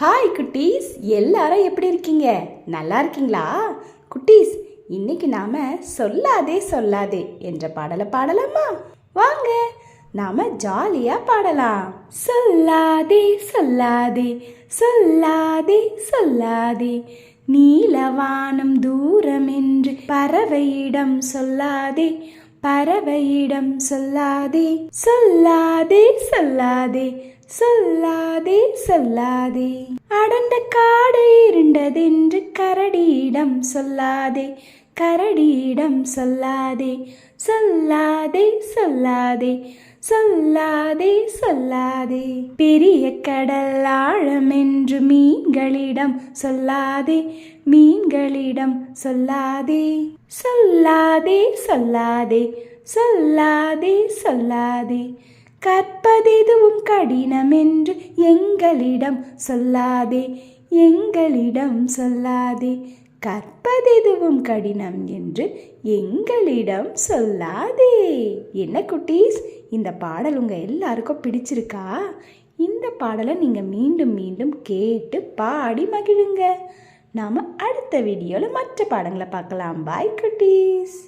Hi குட்டீஸ். எல்லாரும் எப்படி இருக்கீங்க? நல்லா இருக்கீங்களா? குட்டீஸ் இன்னைக்கு நாம சொல்லாதே சொல்லாதே என்ற பாடலை பாடலாமா? வாங்க நாம ஜாலியா பாடலாம். சொல்லாதே சொல்லாதே சொல்லாதே சொல்லாதே. நீலவானம் தூரம் என்று பறவையிடம் சொல்லாதே. பறவையிடம் சொல்லாதே சொல்லாதே சொல்லாதே சொல்லாதே சொல்லாதே. அடர்ந்த காடு இருண்டதென்று கரடியிடம் சொல்லாதே கரடியிடம் சொல்லாதே சொல்லாதே சொல்லாதே. சொல்லாதே சொல்லாதே. பெரிய கடல் ஆழமென்று என்று மீன்களிடம் சொல்லாதே மீன்களிடம் சொல்லாதே. சொல்லாதே சொல்லாதே சொல்லாதே சொல்லாதே. கற்பதெதுவும் கடினம் என்று எங்களிடம் சொல்லாதே எங்களிடம் சொல்லாதே. கற்பதெதுவும் கடினம் என்று எங்களிடம் சொல்லாதே. என்ன குட்டீஸ்? இந்த பாடல் உங்கள் எல்லாருக்கும் பிடிச்சிருக்கா? இந்த பாடலை நீங்கள் மீண்டும் மீண்டும் கேட்டு பாடி மகிழுங்க. நாம் அடுத்த வீடியோவில் மற்ற பாடங்களை பார்க்கலாம். பாய் குட்டீஸ்